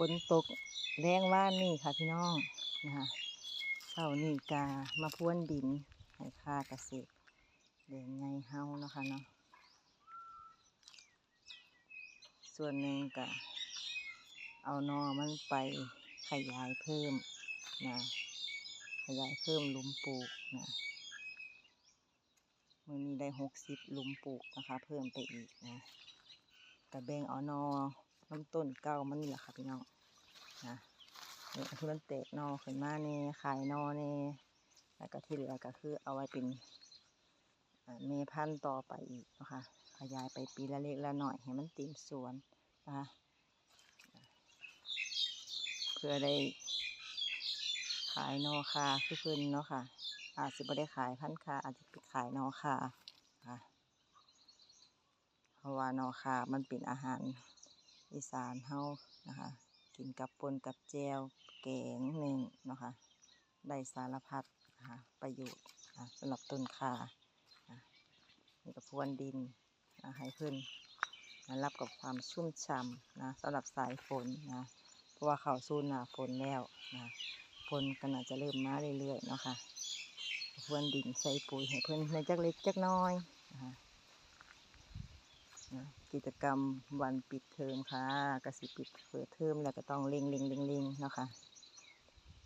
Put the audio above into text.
ฝนตกแรงว่านนี่ค่ะพี่น้องนะคะเช้านี่กามาพรวนดินให้ค่าเกษตรแดงไงเฮาเนาะค่ะเนาะส่วนหนึ่งก็เอานอมันไปขยายเพิ่มนะขยายเพิ่มหลุมปลูกนะมือนี้ได้หกสิบหลุมปลูกนะคะ เพิ่มไปอีกนะกระแบงเอานอ น้ำต้นเก่ามันนี่แหละค่ะพี่น้องนะเนี่ยที่มันแตกนอขึ้นมาเนี่ยขายนอเนี่ยแล้วก็ที่เหลือก็คือเอาไว้เป็นเมพันต่อไปอีกนะคะขยายไปปีละเล็กละหน่อยให้มันเต็มสวนนะคะเพื่อได้ขายนอคาคือเพิ่นเนาะค่ะ อาจจะไม่ได้ขายพันคาอาจจะไปขายนอคาค่ะเพราะว่านอคามันเป็นอาหาร อีสานเฮานะคะ กินกับปนกับแจวแกงหนึ่งนะคะได้สารพัดนะคะประโยชน์สำหรับต้นคาอะนี่ก็พวนดินนะให้เพิ่นนะรับกับความชุ่มฉ่ำนะสำหรับสายฝนนะเพราะว่าเขาสู่หนาฝนแล้วนะฝนก็น่าจะเริ่มมาเรื่อยๆเนาะค่ะพวนดินใส่ปุ๋ยให้เพิ่อนในจักเล็กจักน้อยนะคะ กิจกรรมวันปิดเทอมค่ะกระสิปิดเปิดเทอมแล้วก็ต้องเล็งเล็งเล็งเล็งเนาะค่ะ